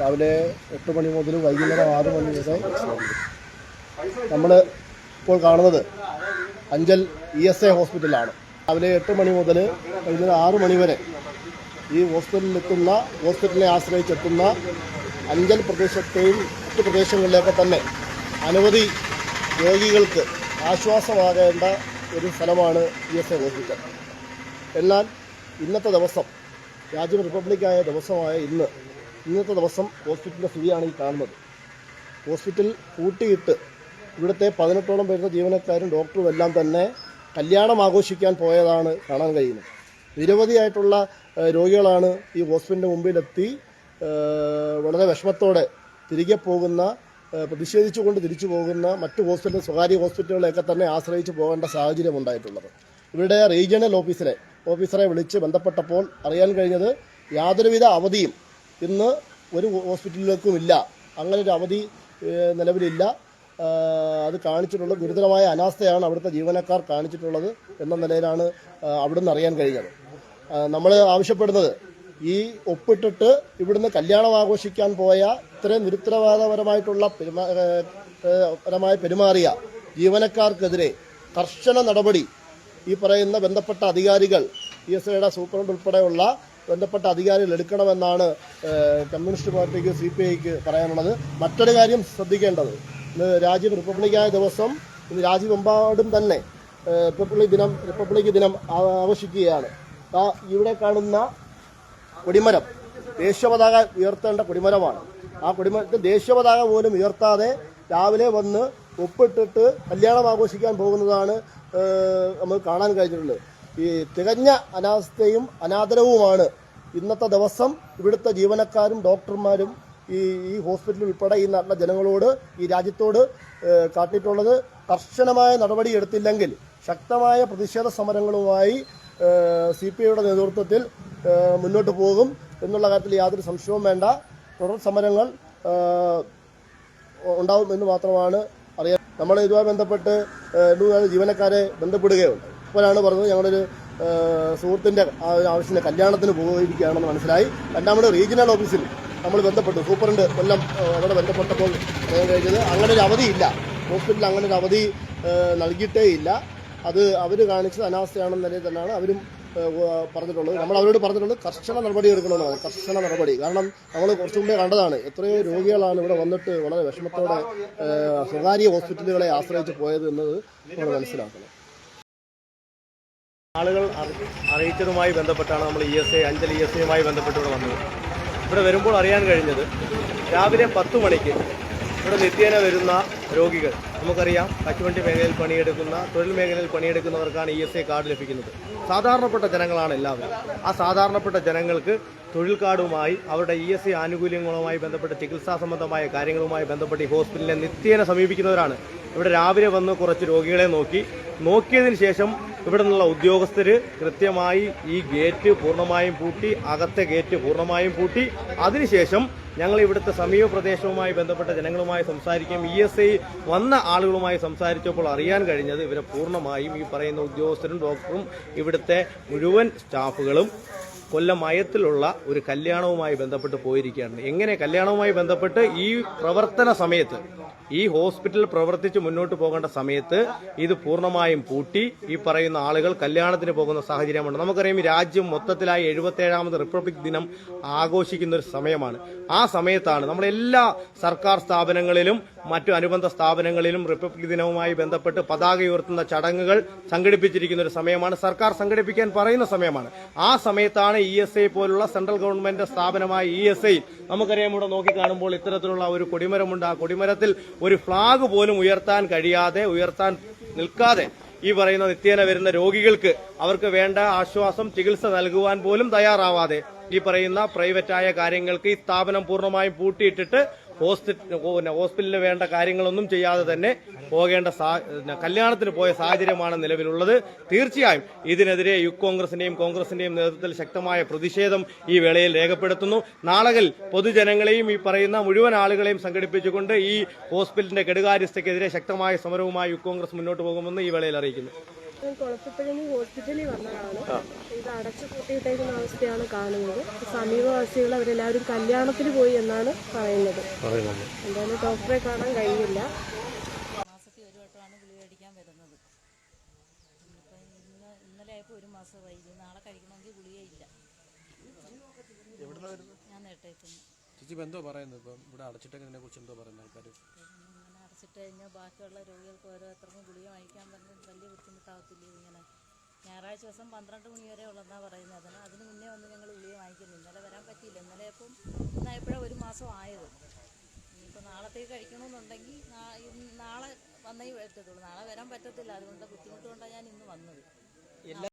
രാവിലെ എട്ട് മണി മുതൽ വൈകുന്നേരം ആറ് മണി വരെ നമ്മൾ ഇപ്പോൾ കാണുന്നത് അഞ്ചൽ ഇ എസ് എ ഹോസ്പിറ്റലാണ്. രാവിലെ എട്ട് മണി മുതൽ വൈകുന്നേരം ആറ് മണി വരെ ഈ ഹോസ്പിറ്റലിലെത്തുന്ന ഹോസ്പിറ്റലിനെ ആശ്രയിച്ചെത്തുന്ന അഞ്ചൽ പ്രദേശത്തെയും മറ്റു പ്രദേശങ്ങളിലൊക്കെ തന്നെ അനവധി രോഗികൾക്ക് ആശ്വാസമാകേണ്ട ഒരു സ്ഥലമാണ് ഇ എസ് എ ഹോസ്പിറ്റൽ. എന്നാൽ ഇന്നത്തെ ദിവസം രാജ്യം റിപ്പബ്ലിക്കായ ദിവസമായ ഇന്ന് ഇന്നത്തെ ദിവസം ഹോസ്പിറ്റലിന്റെ സ്ഥിതിയാണ് ഈ കാണുന്നത്. ഹോസ്പിറ്റൽ പൂട്ടിയിട്ട് ഇവിടുത്തെ പതിനെട്ടോളം വരുന്ന ജീവനക്കാരും ഡോക്ടറും എല്ലാം തന്നെ കല്യാണം ആഘോഷിക്കാൻ പോയതാണ് കാണാൻ കഴിയുന്നത്. നിരവധിയായിട്ടുള്ള രോഗികളാണ് ഈ ഹോസ്പിറ്റലിന്റെ മുമ്പിലെത്തി വളരെ വിഷമത്തോടെ തിരികെ പോകുന്ന പ്രതിഷേധിച്ചുകൊണ്ട് തിരിച്ചു പോകുന്ന മറ്റ് ഹോസ്പിറ്റൽ സ്വകാര്യ ഹോസ്പിറ്റലുകളെയൊക്കെ തന്നെ ആശ്രയിച്ച് പോകേണ്ട സാഹചര്യം ഉണ്ടായിട്ടുള്ളത്. ഇവിടെ റീജിയണൽ ഓഫീസിലെ ഓഫീസറെ വിളിച്ച് ബന്ധപ്പെട്ടപ്പോൾ അറിയാൻ കഴിഞ്ഞത് യാതൊരുവിധ അവധിയും ഇന്ന് ഒരു ഹോസ്പിറ്റലിലേക്കും ഇല്ല. അങ്ങനെ ഒരു അവധി നിലവിലില്ല. അത് കാണിച്ചിട്ടുള്ള ഗുരുതരമായ അനാസ്ഥയാണ് അവിടുത്തെ ജീവനക്കാർ കാണിച്ചിട്ടുള്ളത് എന്ന നിലയിലാണ് അവിടെ അവിടുന്ന് അറിയാൻ കഴിഞ്ഞത്. നമ്മൾ ആവശ്യപ്പെടുന്നത് ഈ ഒപ്പിട്ടിട്ട് ഇവിടുന്ന് കല്യാണം ആഘോഷിക്കാൻ പോയ ഇത്രയും നിരുത്തരവാദപരമായിട്ടുള്ള പരമായി പെരുമാറിയ ജീവനക്കാർക്കെതിരെ കർശന നടപടി ഈ പറയുന്ന ബന്ധപ്പെട്ട അധികാരികൾ പി എസ് ഐയുടെ സൂപ്രണ്ട് ഉൾപ്പെടെയുള്ള ബന്ധപ്പെട്ട അധികാരികൾ എടുക്കണമെന്നാണ് കമ്മ്യൂണിസ്റ്റ് പാർട്ടിക്ക് സി പി ഐക്ക് പറയാനുള്ളത്. മറ്റൊരു കാര്യം ശ്രദ്ധിക്കേണ്ടത് ഇന്ന് രാജ്യം റിപ്പബ്ലിക്കായ ദിവസം ഇന്ന് രാജ്യമെമ്പാടും തന്നെ റിപ്പബ്ലിക് ദിനം റിപ്പബ്ലിക് ദിനം ആഘോഷിക്കുകയാണ്. ആ ഇവിടെ കാണുന്ന കൊടിമരം ദേശീയപതാക ഉയർത്തേണ്ട കൊടിമരമാണ്. ആ കൊടിമരത്തിൽ ദേശീയപതാക പോലും ഉയർത്താതെ രാവിലെ വന്ന് ഒപ്പിട്ടിട്ട് കല്യാണം ആഘോഷിക്കാൻ പോകുന്നതാണ് നമ്മൾ കാണാൻ കഴിഞ്ഞിട്ടുള്ളത്. ഈ തികഞ്ഞ അനാസ്ഥയും അനാദരവുമാണ് ഇന്നത്തെ ദിവസം ഇവിടുത്തെ ജീവനക്കാരും ഡോക്ടർമാരും ഈ ഈ ഹോസ്പിറ്റൽ ഉൾപ്പെടെ ഈ നാട്ടിലെ ജനങ്ങളോട് ഈ രാജ്യത്തോട് കാട്ടിയിട്ടുള്ളത് കർശനമായ നടപടി എടുത്തില്ലെങ്കിൽ ശക്തമായ പ്രതിഷേധ സമരങ്ങളുമായി സി പി ഐയുടെ നേതൃത്വത്തിൽ മുന്നോട്ട് പോകും എന്നുള്ള കാര്യത്തിൽ യാതൊരു സംശയവും വേണ്ട. തുടർ സമരങ്ങൾ ഉണ്ടാവും എന്ന് മാത്രമാണ് അറിയാൻ. നമ്മൾ ഇതുമായി ബന്ധപ്പെട്ട് ജീവനക്കാരെ ബന്ധപ്പെടുകയുണ്ട് ഇപ്പോഴാണ് പറഞ്ഞത്. ഞങ്ങളൊരു സുഹൃത്തിന്റെ ആവശ്യത്തിന് കല്യാണത്തിന് പോയിരിക്കുകയാണെന്ന് മനസ്സിലായി. രണ്ടാമത് റീജിയണൽ ഓഫീസിൽ നമ്മൾ ബന്ധപ്പെട്ടു. സൂപ്രണ്ട് കൊല്ലം അവിടെ ബന്ധപ്പെട്ടപ്പോൾ കഴിഞ്ഞത് അങ്ങനെ ഒരു അവധിയില്ല. ഹോസ്പിറ്റലിൽ അങ്ങനെ ഒരു അവധി നൽകിയിട്ടേ ഇല്ല. അത് അവർ കാണിച്ചത് അനാവസ്ഥയാണെന്ന നിലയിൽ തന്നെയാണ് അവരും പറഞ്ഞിട്ടുള്ളത്. നമ്മൾ അവരോട് പറഞ്ഞിട്ടുള്ളത് കർശന നടപടി എടുക്കണമെന്നാണ് കർശന നടപടി. കാരണം നമ്മൾ കുറച്ചു മുമ്പേ കണ്ടതാണ് എത്രയോ രോഗികളാണ് ഇവിടെ വന്നിട്ട് വളരെ വിഷമത്തോടെ സ്വകാര്യ ഹോസ്പിറ്റലുകളെ ആശ്രയിച്ച് പോയത് എന്നത് നമ്മൾ മനസ്സിലാക്കണം. ആളുകൾ അറി- അറിയിച്ചതുമായി ബന്ധപ്പെട്ടാണ് നമ്മൾ E S I Anchal E S ഐയുമായി ബന്ധപ്പെട്ട് ഇവിടെ വന്നത്. ഇവിടെ വരുമ്പോൾ അറിയാൻ കഴിഞ്ഞത് രാവിലെ പത്ത് മണിക്ക് ഇവിടെ നിത്യേന വരുന്ന രോഗികൾ. നമുക്കറിയാം കശുവണ്ടി മേഖലയിൽ പണിയെടുക്കുന്ന തൊഴിൽ മേഖലയിൽ പണിയെടുക്കുന്നവർക്കാണ് ഇ എസ് ഐ കാർഡ് ലഭിക്കുന്നത്. സാധാരണപ്പെട്ട ജനങ്ങളാണ് എല്ലാവരും. ആ സാധാരണപ്പെട്ട ജനങ്ങൾക്ക് തൊഴിൽ കാർഡുമായി അവരുടെ ഇ എസ് ഐ ആനുകൂല്യങ്ങളുമായി ബന്ധപ്പെട്ട് ചികിത്സാ സംബന്ധമായ കാര്യങ്ങളുമായി ബന്ധപ്പെട്ട് ഈ ഹോസ്പിറ്റലിനെ നിത്യേന സമീപിക്കുന്നവരാണ്. ഇവിടെ രാവിലെ വന്ന് കുറച്ച് രോഗികളെ നോക്കി. നോക്കിയതിന് ശേഷം ഇവിടെ നിന്നുള്ള ഉദ്യോഗസ്ഥർ കൃത്യമായി ഈ ഗേറ്റ് പൂർണമായും പൂട്ടി അകത്തെ ഗേറ്റ് പൂർണമായും പൂട്ടി. അതിനുശേഷം ഞങ്ങൾ ഇവിടുത്തെ സമീപ പ്രദേശവുമായി ബന്ധപ്പെട്ട ജനങ്ങളുമായി സംസാരിക്കുകയും ഇ എസ് ഐ വന്ന ആളുകളുമായി സംസാരിച്ചപ്പോൾ അറിയാൻ കഴിഞ്ഞത് ഇവരെ പൂർണമായും ഈ പറയുന്ന ഉദ്യോഗസ്ഥരും ഡോക്ടറും ഇവിടുത്തെ മുഴുവൻ സ്റ്റാഫുകളും കൊല്ലം മയത്തിലുള്ള ഒരു കല്യാണവുമായി ബന്ധപ്പെട്ട് പോയിരിക്കുകയാണ്. എങ്ങനെ കല്യാണവുമായി ബന്ധപ്പെട്ട്? ഈ പ്രവർത്തന സമയത്ത് ഈ ഹോസ്പിറ്റൽ പ്രവർത്തിച്ച് മുന്നോട്ട് പോകേണ്ട സമയത്ത് ഇത് പൂർണമായും പൂട്ടി. ഈ പറയുന്ന ആളുകൾ കല്യാണത്തിന് പോകുന്ന സാഹചര്യമുണ്ട്. നമുക്കറിയാം രാജ്യം മൊത്തത്തിലായി എഴുപത്തേഴാമത് റിപ്പബ്ലിക് ദിനം ആഘോഷിക്കുന്ന ഒരു സമയമാണ്. ആ സമയത്താണ് നമ്മൾ എല്ലാ സർക്കാർ സ്ഥാപനങ്ങളിലും മറ്റു അനുബന്ധ സ്ഥാപനങ്ങളിലും റിപ്പബ്ലിക് ദിനവുമായി ബന്ധപ്പെട്ട് പതാക ഉയർത്തുന്ന ചടങ്ങുകൾ സംഘടിപ്പിച്ചിരിക്കുന്ന ഒരു സമയമാണ്. സർക്കാർ സംഘടിപ്പിക്കാൻ പറയുന്ന സമയമാണ്. ആ സമയത്താണ് ഇ എസ് ഐ പോലുള്ള സെൻട്രൽ ഗവൺമെന്റ് സ്ഥാപനമായ ഇ എസ് ഐ നമുക്കറിയാം ഇവിടെ നോക്കിക്കാണുമ്പോൾ ഇത്തരത്തിലുള്ള ഒരു കൊടിമരമുണ്ട്. ആ കൊടിമരത്തിൽ ഒരു ഫ്ളാഗ് പോലും ഉയർത്താൻ കഴിയാതെ ഉയർത്താൻ നിൽക്കാതെ ഈ പറയുന്ന നിത്യേന വരുന്ന രോഗികൾക്ക് അവർക്ക് വേണ്ട ആശ്വാസം ചികിത്സ നൽകുവാൻ പോലും തയ്യാറാവാതെ ഈ പറയുന്ന പ്രൈവറ്റായ കാര്യങ്ങൾക്ക് ഈ സ്ഥാപനം പൂർണമായും പൂട്ടിയിട്ടിട്ട് ഹോസ്പിറ്റലിന് വേണ്ട കാര്യങ്ങളൊന്നും ചെയ്യാതെ തന്നെ പോകേണ്ട കല്യാണത്തിന് പോയ സാഹചര്യമാണ് നിലവിലുള്ളത്. തീർച്ചയായും ഇതിനെതിരെ യു കോൺഗ്രസിന്റെയും കോൺഗ്രസിന്റെയും നേതൃത്വത്തിൽ ശക്തമായ പ്രതിഷേധം ഈ വേളയിൽ രേഖപ്പെടുത്തുന്നു. നാളകൾ പൊതുജനങ്ങളെയും ഈ പറയുന്ന മുഴുവൻ ആളുകളെയും സംഘടിപ്പിച്ചുകൊണ്ട് ഈ ഹോസ്പിറ്റലിന്റെ കെടുകാര്യസ്ഥയ്ക്കെതിരെ ശക്തമായ സമരവുമായി യു കോൺഗ്രസ് മുന്നോട്ട് പോകുമെന്ന് ഈ വേളയിൽ അറിയിക്കുന്നു. കുളത്തുപ്പഴനി ഹോസ്പിറ്റലിൽ വന്നതാണ്. ഇത് അടച്ചു പൂട്ടിയിട്ടേക്കുന്ന അവസ്ഥയാണ് കാണുന്നത്. സമീപവാസികൾ അവരെല്ലാവരും കല്യാണത്തിന് പോയി എന്നാണ് പറയുന്നത്. എന്തായാലും ഡോക്ടറെ കാണാൻ കഴിയില്ല. മാസത്തിൽ ഒരു വട്ടമാണ് ഗുളിക കഴിക്കാൻ വരുന്നത്. ഇന്നിപ്പം ഇന്ന് ഇന്നലെ ആയപ്പോൾ ഒരു മാസം വൈകി നാളെ കഴിക്കണമെങ്കിൽ ഗുളികയില്ല ഞാൻ നേട്ടേക്കുന്നു ചേച്ചി ഇപ്പം എന്തോ പറയുന്നത്? ഇപ്പം ഇവിടെ അടച്ചിട്ടതിനെ കുറിച്ച് എന്തോ പറയുന്നത് ആൾക്കാർ കഴിഞ്ഞാൽ ബാക്കിയുള്ള രോഗികൾക്ക് ഓരോരുത്തർക്കും ഗുളിക വാങ്ങിക്കാൻ പറഞ്ഞ് വലിയ ബുദ്ധിമുട്ടാകത്തില്ലേ ഇങ്ങനെ? ഞായറാഴ്ച ദിവസം പന്ത്രണ്ട് മണി വരെ ഉള്ളതെന്നാണ് പറയുന്നത്. അതിന് അതിന് മുന്നേ വന്ന് ഞങ്ങൾ ഗുളിക വാങ്ങിക്കുന്നു ഇന്നലെ വരാൻ പറ്റിയില്ല. ഇന്നലെ ഇപ്പം ഇന്നായപ്പോഴാണ് ഒരു മാസം ആയത്. ഇനിയിപ്പോൾ നാളത്തേക്ക് കഴിക്കണമെന്നുണ്ടെങ്കിൽ നാളെ വന്നേ പറ്റത്തുള്ളൂ. നാളെ വരാൻ പറ്റത്തില്ല. അതുകൊണ്ട് ബുദ്ധിമുട്ട് കൊണ്ടാണ് ഞാൻ ഇന്ന് വന്നത്.